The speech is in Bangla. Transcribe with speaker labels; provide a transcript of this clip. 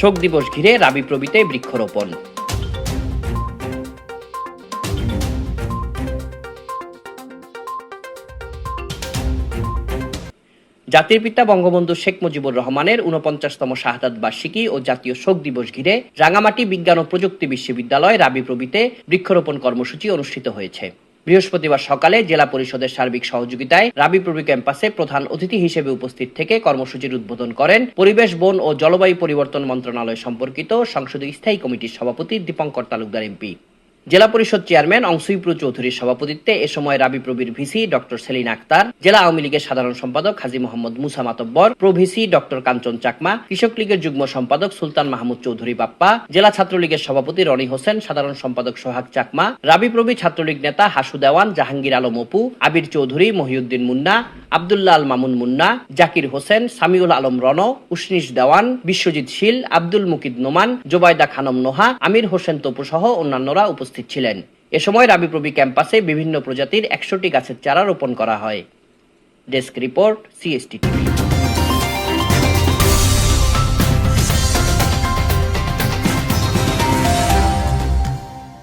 Speaker 1: শোক দিবস ঘিরে রাবি প্রবিতে বৃক্ষরোপণ। জাতির পিতা বঙ্গবন্ধু শেখ মুজিবুর রহমানের উনপঞ্চাশতম শাহাদাত বার্ষিকী ও জাতীয় শোক দিবস ঘিরে রাঙামাটি বিজ্ঞান ও প্রযুক্তি বিশ্ববিদ্যালয় রাবি প্রবিতে বৃক্ষরোপণ কর্মসূচি অনুষ্ঠিত হয়েছে। বৃহস্পতিবার সকালে জেলা পরিষদের সার্বিক সহযোগিতায় রাবি প্রবি ক্যাম্পাসে প্রধান অতিথি হিসেবে উপস্থিত থেকে কর্মসূচির উদ্বোধন করেন পরিবেশ, বন ও জলবায়ু পরিবর্তন মন্ত্রণালয় সম্পর্কিত সংসদীয় স্থায়ী কমিটির সভাপতি দীপঙ্কর তালুকদার এমপি। জেলা পরিষদ চেয়ারম্যান অংশুইপ্রু চৌধুরীর সভাপতিত্বে এ সময় রাবি প্রবীর ভিসি ডক্টর সেলিন আক্তার, জেলা আওয়ামী লীগের সাধারণ সম্পাদক Haji Mohammad Musa Matbar pro VC doctor Kanchan Chakma, কৃষক লীগের যুগ্ম সম্পাদক সুলতান মাহমুদ চৌধুরী বাপ্পা, জেলা ছাত্রলীগের সভাপতি রনি হোসেন, সাধারণ সম্পাদক সোহাগ চাকমা, রাবি প্রবি ছাত্রলীগ নেতা হাসু দেওয়ান, জাহাঙ্গীর আলম অপু, আবির চৌধুরী, মহিউদ্দিন মুন্না আবদুল্লাহ আল মামুন মুন্না, জাকির হোসেন, সামিউল আলম রন উসনিস দেওয়ান, বিশ্বজিৎ শীল, আব্দুল মুকিদ নোমান জোবায়দা খানম নোহা, আমির হোসেন তপু সহ অন্যান্যরা উপস্থিত ছিলেন। এ সময় রাবিপ্রবি ক্যাম্পাসে বিভিন্ন প্রজাতির একশোটি গাছের চারা রোপণ করা হয়। Desk report, CST TV.